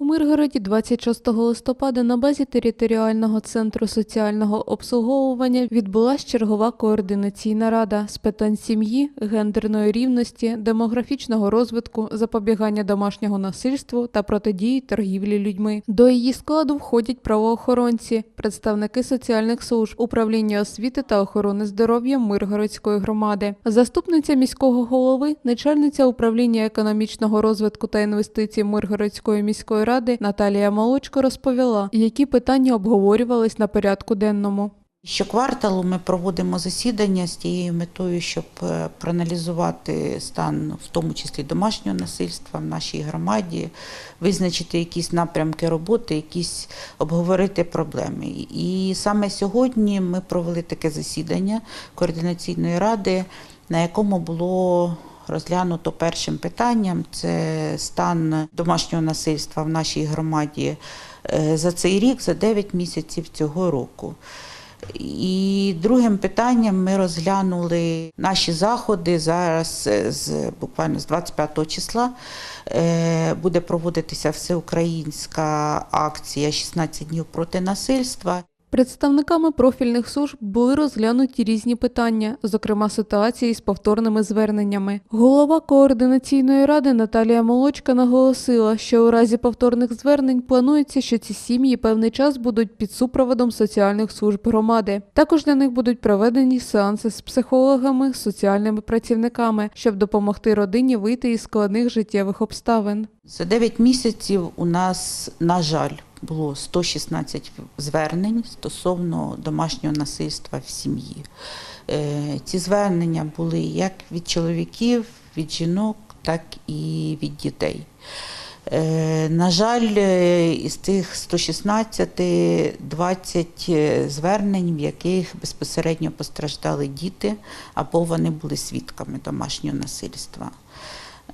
У Миргороді 26 листопада на базі територіального центру соціального обслуговування відбулась чергова координаційна рада з питань сім'ї, гендерної рівності, демографічного розвитку, запобігання домашнього насильству та протидії торгівлі людьми. До її складу входять правоохоронці, представники соціальних служб, управління освіти та охорони здоров'я Миргородської громади, заступниця міського голови, начальниця управління економічного розвитку та інвестицій Миргородської міської ради Наталія Молочко розповіла, які питання обговорювались на порядку денному. Щокварталу ми проводимо засідання з тією метою, щоб е, проаналізувати стан, в тому числі домашнього насильства в нашій громаді, визначити якісь напрямки роботи, якісь обговорити проблеми. І саме сьогодні ми провели таке засідання координаційної ради, на якому було розглянуто першим питанням це стан домашнього насильства в нашій громаді е, за цей рік, за 9 місяців цього року. І другим питанням ми розглянули наші заходи. Зараз е, з буквально з 25 числа е, буде проводитися всеукраїнська акція «16 днів проти насильства. Представниками профільних служб були розглянуті різні питання, зокрема ситуації з повторними зверненнями. Голова координаційної ради Наталія Молочка наголосила, що у разі повторних звернень планується, що ці сім'ї певний час будуть під супроводом соціальних служб громади. Також для них будуть проведені сеанси з психологами, соціальними працівниками, щоб допомогти родині вийти із складних життєвих обставин. За 9 місяців у нас, на жаль, було 116 звернень стосовно домашнього насильства в сім'ї. Е, Ці звернення були як від чоловіків, від жінок, так і від дітей. Е, На жаль, е, із тих 116 20 звернень, в яких безпосередньо постраждали діти або вони були свідками домашнього насильства.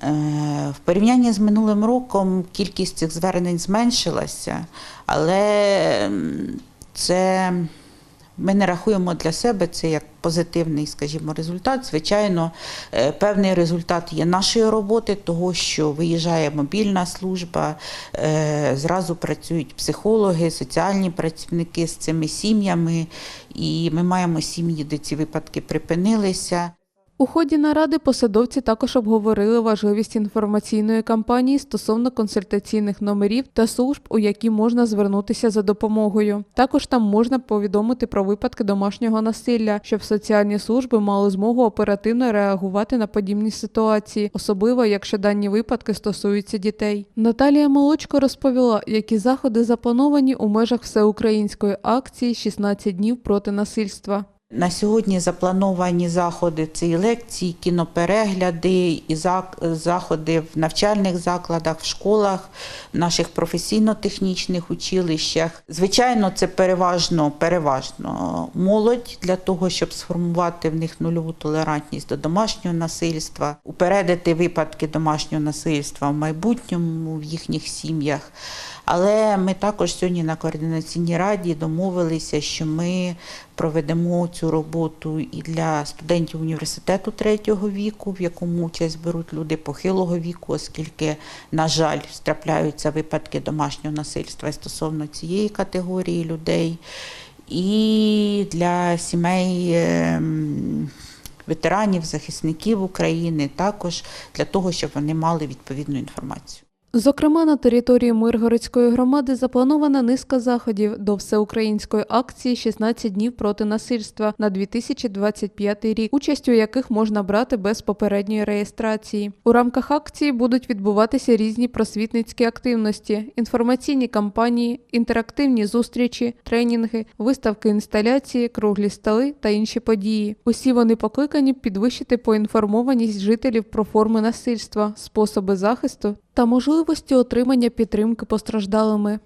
Е, В порівнянні з минулим роком кількість цих звернень зменшилася, але це ми не рахуємо для себе це як позитивний, скажімо, результат. Звичайно, е, певний результат є нашої роботи, того, що виїжджає мобільна служба, е, зразу працюють психологи, соціальні працівники з цими сім'ями, і ми маємо сім'ї, де ці випадки припинилися. У ході наради посадовці також обговорили важливість інформаційної кампанії стосовно консультаційних номерів та служб, у які можна звернутися за допомогою. Також там можна повідомити про випадки домашнього насилля, щоб соціальні служби мали змогу оперативно реагувати на подібні ситуації, особливо якщо дані випадки стосуються дітей. Наталія Молочко розповіла, які заходи заплановані у межах всеукраїнської акції «16 днів проти насильства. На сьогодні заплановані заходи це і лекції, кіноперегляди, і заходи в навчальних закладах, в школах, в наших професійно-технічних училищах. Звичайно, це переважно, переважно молодь для того, щоб сформувати в них нульову толерантність до домашнього насильства, упередити випадки домашнього насильства в майбутньому в їхніх сім'ях. Але ми також сьогодні на координаційній раді домовилися, що ми проведемо цю роботу і для студентів університету третього віку, в якому участь беруть люди похилого віку, оскільки, на жаль, трапляються випадки домашнього насильства стосовно цієї категорії людей, і для сімей. ем, Ветеранів, захисників України також для того, щоб вони мали відповідну інформацію. Зокрема, на території Миргородської громади запланована низка заходів до всеукраїнської акції «16 днів проти насильства на 2025 рік, участь у яких можна брати без попередньої реєстрації. У рамках акції будуть відбуватися різні просвітницькі активності, інформаційні кампанії, інтерактивні зустрічі, тренінги, виставки інсталяції, круглі столи та інші події. Усі вони покликані підвищити поінформованість жителів про форми насильства, способи захисту та можливості отримання підтримки постраждалими.